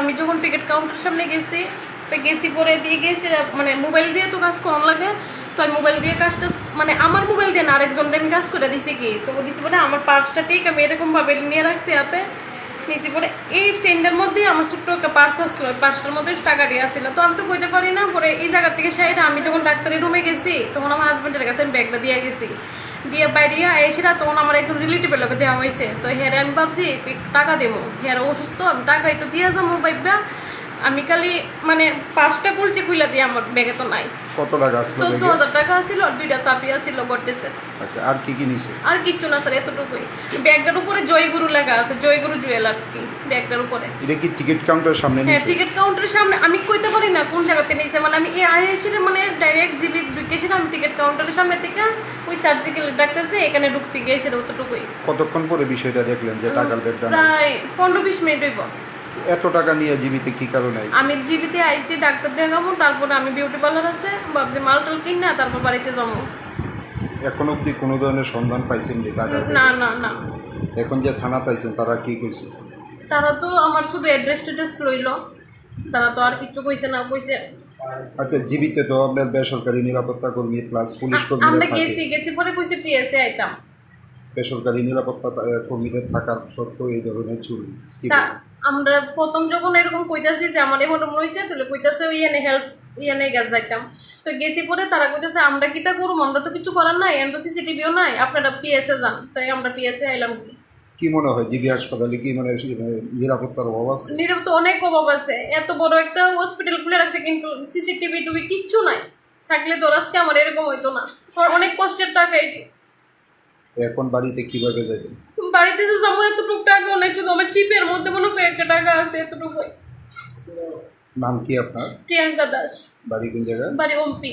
আমি যখন ticket counter সামনে গেছি, তো গেছি পরে দিয়ে গেছি মানে মোবাইল দিয়ে তো কাজ কম লাগে, তো আমি মোবাইল দিয়ে কাজটা মানে আমার মোবাইল দিয়ে না আরেকজনটা আমি কাজ করে দিছি কি? তো দিছি বলে, আমার পার্সটা ঠিক, আমি এরকমভাবে নিয়ে রাখছি হাতে। নিয়েছি পরে এই সেন্টার মধ্যেই আমার ছোট্ট একটা পার্স আসলো। পার্সটার মধ্যে টাকা দিয়ে আসছিল। তো আমি তো কইতে পারি না, পরে এই জায়গা থেকে সাইডে আমি যখন ডাক্তারের রুমে গেছি, তখন আমার হাজব্যান্ডের কাছে আমি ব্যাগটা দিয়ে গেছি। দিয়ে বাইরে এসে তখন আমার একজন রিলেটিভের লোকে দেওয়া হয়েছে। তো হ্যাঁ আমি ভাবছি টাকা দেবো। হ্যাঁ অসুস্থ, আমি টাকা একটু দিয়ে যাব বাইবটা আমি খালি মানে পাঁচটা কুলচি খুলে দিয়ে আমার ব্যাগে তো নাই। কত টাকা আসলো চোদ্দ হাজার টাকা ছিল আর দুইটা চাপিয়া ছিল গড্ডেসের আচ্ছা আর কি কি নিছে আর কিচ্ছু না স্যার এতটুকুই। ব্যাগটার উপরে জয়গুরু লেখা আছে জয়গুরু জুয়েলার্স কি ব্যাগটার উপরে। এটা কি টিকিট কাউন্টারের সামনে হ্যাঁ নিছে? টিকিট কাউন্টারের সামনে আমি কইতে পারি না কোন জায়গাতে নিছে মানে আমি এই আইএসির মানে ডাইরেক্ট জিবি ঢুকেছি আমি টিকিট কাউন্টারের সামনে থেকে ওই সার্জিক্যাল ডাক্তার যে এখানে ঢুকছি গিয়ে সেটা অতটুকুই কতক্ষণ পরে বিষয়টা দেখলেন যে টাকার ব্যাগটা প্রায় পনেরো বিশ মিনিট হইব। এত টাকা নিয়ে জীবিতে কি কারণে আইছে? আমি জিবিতে আইছি ডাক্তার দেখাবো তারপরে আমি বিউটি পার্লার আছে ভাবছি মাল টাল কিনা তারপর বাড়িতে যাব। এখন অবধি কোনো ধরনের সন্ধান পাইছেন যে টাকার না না না। এখন যে থানা পাইছেন তারা কি কইছে? তারা তো আমার শুধু অ্যাড্রেস টেড্রেস লইল তারা তো আর কিচ্ছু কইছে না কইছে। আচ্ছা জীবিতে তো আপনার বেসরকারি নিরাপত্তা কর্মী প্লাস পুলিশ কর্মী আমরা গেছি গেছি পরে কইছে পিএসএ আইতাম। বেসরকারি নিরাপত্তা কর্মীদের থাকার সত্ত্বেও এই ধরনের চুরি? আমরা প্রথম যখন এরকম কইতাছি যে আমার এমন এমন হয়েছে তাহলে কইতাছে ওই এনে হেল্প ইয়ানে গ্যাস যাইতাম। তো গেছি পরে তারা কইতাছে আমরা কিটা করুম? আমরা তো কিছু করার নাই এন্ড সিসিটিভিও নাই আপনারা পিএসএ যান। তাই আমরা পিএসএ আইলাম কি কি মনে হয় জিবি হাসপাতালে কি মানে নিরাপত্তার অভাব আছে? নীরব তো অনেক অভাব আছে। এত বড় একটা হসপিটাল খুলে রাখছে কিন্তু সিসিটিভি টুবি কিচ্ছু নাই। থাকলে তো আজকে আমার এরকম হইতো না। আমার অনেক কষ্টের টাকা এটি। এখন বাড়িতে কীভাবে যাবেন বাড়িতে তো যাব এতটুকু টাকা অনেক আমার চিপের মধ্যে মনে হয় একটা টাকা আছে এতটুকু। নাম কি আপনার? প্রিয়াঙ্কা দাস। বাড়ি কোন জায়গা বাড়ি ওমপি।